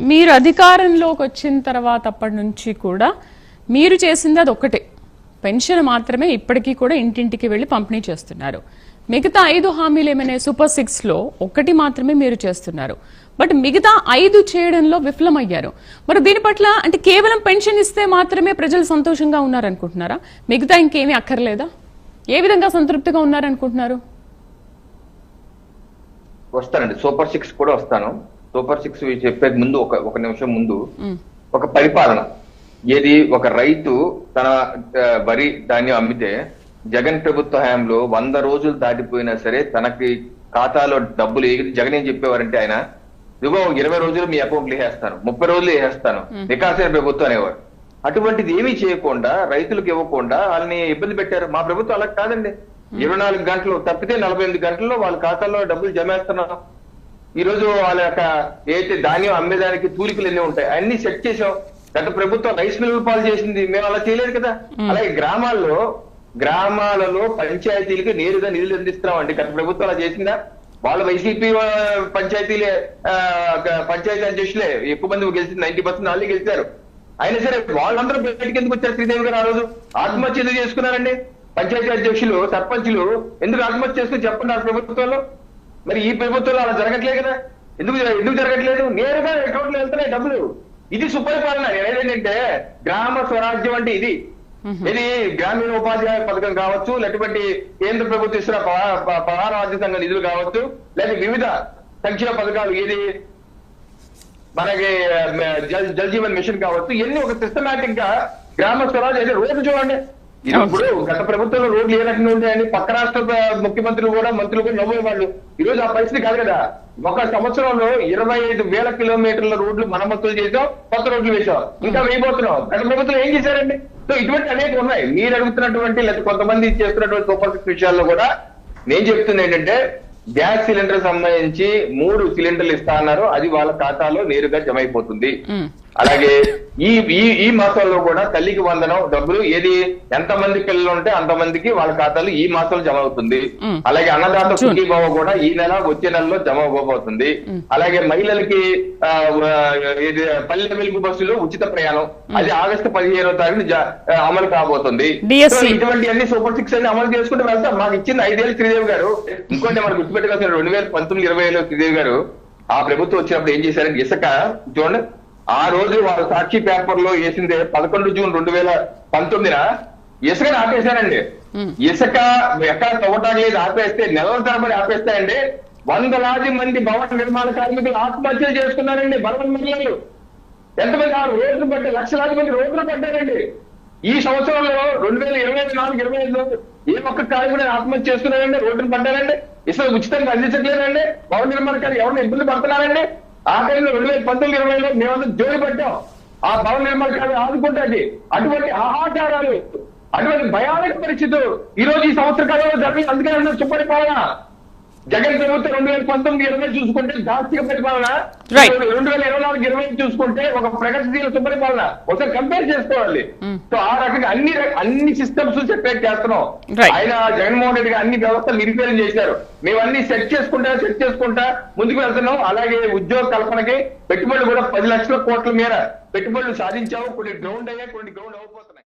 మీరు అధికారంలోకి వచ్చిన తర్వాత అప్పటి నుంచి కూడా మీరు చేసింది అది ఒక్కటే పెన్షన్ మాత్రమే ఇప్పటికీ కూడా ఇంటింటికి వెళ్ళి పంపిణీ చేస్తున్నారు. మిగతా ఐదు హామీలు ఏమైనా సూపర్ సిక్స్లో ఒకటి మాత్రమే మీరు చేస్తున్నారు. బట్ మిగతా ఐదు చేయడంలో విఫలమయ్యారు. మరి దీని పట్ల అంటే కేవలం పెన్షన్ ఇస్తే మాత్రమే ప్రజలు సంతోషంగా ఉన్నారనుకుంటున్నారా? మిగతా ఇంకేమీ అక్కర్లేదా? ఏ విధంగా సంతృప్తిగా ఉన్నారనుకుంటున్నారు? వస్తానండి. సూపర్ సిక్స్ కూడా వస్తాను. సూపర్ సిక్స్ చెప్పే ముందు ఒక ఒక నిమిషం ముందు ఒక పరిపాలన. ఏది ఒక రైతు తన వరి ధాన్యం అమ్మితే జగన్ ప్రభుత్వ హయాంలో వంద రోజులు దాటిపోయినా సరే తనకి ఖాతాలో డబ్బులు ఎగిరి జగన్ ఏం చెప్పేవారంటే ఆయన ఇదిగో ఇరవై రోజులు మీ అకౌంట్లు వేసేస్తాను ముప్పై రోజులు వేసేస్తాను నికాసైన ప్రభుత్వం అనేవారు. అటువంటిది ఏమీ చేయకుండా రైతులకు ఇవ్వకుండా వాళ్ళని ఇబ్బంది పెట్టారు. మా ప్రభుత్వం అలా కాదండి. ఇరవై నాలుగు గంటలు తప్పితే నలభై ఎనిమిది గంటల్లో వాళ్ళ ఖాతాలో డబ్బులు జమేస్తున్నాం. ఈ రోజు వాళ్ళ యొక్క ఏదైతే ధాన్యం అమ్మేదానికి తూలికలు ఎన్ని ఉంటాయి? అన్ని సెట్ చేసాం గత ప్రభుత్వం రైస్ మిల్లులు పాలు చేసింది. మేము అలా చేయలేదు కదా? అలాగే గ్రామాల్లో గ్రామాలలో పంచాయతీలకి నేరుగా నిధులు అందిస్తున్నామండి. గత ప్రభుత్వం అలా చేసిందా? వాళ్ళ వైసీపీ పంచాయతీలే పంచాయతీ అధ్యక్షులే. ఎక్కువ మంది గెలిచింది నైన్టీ పర్సెంట్ వాళ్ళే గెలిచారు. అయినా సరే వాళ్ళందరూ బయటికి ఎందుకు వచ్చారు శ్రీదేవి గారు ఆ రోజు? ఆత్మహత్య ఎందుకు చేసుకున్నారండి? పంచాయతీ అధ్యక్షులు సర్పంచులు ఎందుకు ఆత్మహత్య చేసుకుని చెప్పండి ఆ ప్రభుత్వంలో? మరి ఈ ప్రభుత్వంలో అలా జరగట్లేదు కదా? ఎందుకు ఎందుకు జరగట్లేదు? నేరుగా అకౌంట్లో వెళ్తున్నాయి డబ్బులు. ఇది సుపరిపాలన. ఏదేంటంటే గ్రామ స్వరాజ్యం అంటే ఇది. ఇది గ్రామీణ ఉపాధి హామీ పథకం కావచ్చు లేకపోతే కేంద్ర ప్రభుత్వం ఇస్తున్న పహార సంఘ నిధులు కావచ్చు లేదా వివిధ సంక్షేమ పథకాలు ఏది? మనకి జల్ జల్ జీవన్ మిషన్ కావచ్చు ఇవన్నీ ఒక సిస్టమేటిక్గా గ్రామ స్వరాజ్ అయితే రోడ్డు చూడండి. ఇప్పుడు గత ప్రభుత్వంలో రోడ్లు ఏ రకంగా ఉంటాయని పక్క రాష్ట్ర ముఖ్యమంత్రులు కూడా మంత్రులు కూడా నవ్వేవాళ్ళు ఈ రోజు ఆ పరిస్థితి కాదు కదా. ఒక సంవత్సరంలో ఇరవై ఐదు వేల కిలోమీటర్ల రోడ్లు మరమ్మతులు చేసాం కొత్త రోడ్లు వేసాం ఇంకా వేయబోతున్నాం. గత ప్రభుత్వం ఏం చేశారండి? సో ఇటువంటి అనేక ఉన్నాయి. మీరు అడుగుతున్నటువంటి లేదా కొంతమంది చేస్తున్నటువంటి సూపర్ సిక్స్ విషయాల్లో కూడా నేను చెప్తుంది ఏంటంటే గ్యాస్ సిలిండర్ సంబంధించి మూడు సిలిండర్లు ఇస్తా అన్నారు. అది వాళ్ళ ఖాతాలో నేరుగా జమ అయిపోతుంది. అలాగే ఈ ఈ ఈ మాసంలో కూడా తల్లికి వందనం డబ్బులు ఏది ఎంత మంది పిల్లలు ఉంటే అంత మందికి వాళ్ళ ఖాతాలో ఈ మాసంలో జమ అవుతుంది. అలాగే అన్నదాత సుఖీభావ కూడా ఈ నెల వచ్చే నెలలో జమ అవ్వబోతుంది. అలాగే మహిళలకి ఇది పల్లె వెలుగు బస్సులో ఉచిత ప్రయాణం. అది ఆగస్టు పదిహేనో తారీఖు అమలు కాబోతుంది. ఇటువంటి అన్ని సూపర్ సిక్స్ అన్ని అమలు చేసుకుంటూ వెళ్తాం. మాకు ఇచ్చింది ఐదేళ్ళు శ్రీదేవి గారు ఇంకోటి మనకు గుర్తుపెట్టుకోవాల్సిన రెండు వేల పంతొమ్మిది ఇరవై ఏళ్ళు శ్రీదేవి గారు ఆ ప్రభుత్వం వచ్చినప్పుడు ఏం చేశారంటే ఇసుక చూడండి ఆ రోజు వాళ్ళ సాక్షి పేపర్లో వేసిందే పదకొండు జూన్ రెండు వేల పంతొమ్మిదిన. ఇసుకని ఆపేశారండి ఇసుక ఎక్కడ తవ్వటానికి లేదు ఆపేస్తే నెలల తరబడి ఆపేస్తాయండి. వందలాది మంది భవన నిర్మాణ కార్మికులు ఆత్మహత్యలు చేసుకున్నారండి భవన మహిళలు ఎంతమంది ఆ రోడ్లు పడ్డారు లక్షలాది మంది రోడ్లు పడ్డారండి. ఈ సంవత్సరంలో రెండు వేల ఇరవై ఐదు నాలుగు ఇరవై ఐదులో ఏ ఒక్క కార్మికుడు ఆత్మహత్య చేస్తున్నారండి రోడ్డును పడ్డారండి ఇసుక ఉచితంగా అందించట్లేదండి భవన నిర్మాణకారు ఎవరిని ఇబ్బంది పడుతున్నారండి? ఆ రెండు వేల పంతొమ్మిది ఇరవైలో మేమంతా జోలి పట్టాం ఆ భవన నిర్మాణకారు ఆదుకుంటుంది అటువంటి ఆహాకారాలు అటువంటి భయానక పరిస్థితులు ఈ రోజు ఈ సంవత్సర కాలంలో జరిగింది అందుకే చుప్పటి పాలన జగన్ ప్రభుత్వం రెండు వేల పంతొమ్మిది ఇరవై చూసుకుంటే దార్శిక పరిపాలన. రెండు వేల ఇరవై నాలుగు ఇరవై చూసుకుంటే ఒక ప్రగతిశీల సుపరిపాలన ఒకసారి కంపేర్ చేసుకోవాలి. సో ఆ రకంగా అన్ని అన్ని సిస్టమ్స్ సెపరేట్ చేస్తున్నాం. ఆయన జగన్మోహన్ రెడ్డి గారు అన్ని వ్యవస్థలు నిరుపేదం చేశారు. మేము అన్ని సెట్ చేసుకుంటా సెట్ చేసుకుంటా ముందుకు వెళ్తున్నాం. అలాగే ఉద్యోగ కల్పనకి పెట్టుబడులు కూడా పది లక్షల కోట్ల మేర పెట్టుబడులు సాధించాము. కొన్ని గ్రౌండ్ అయ్యాయి కొన్ని గ్రౌండ్ అవ్వబోతున్నాయి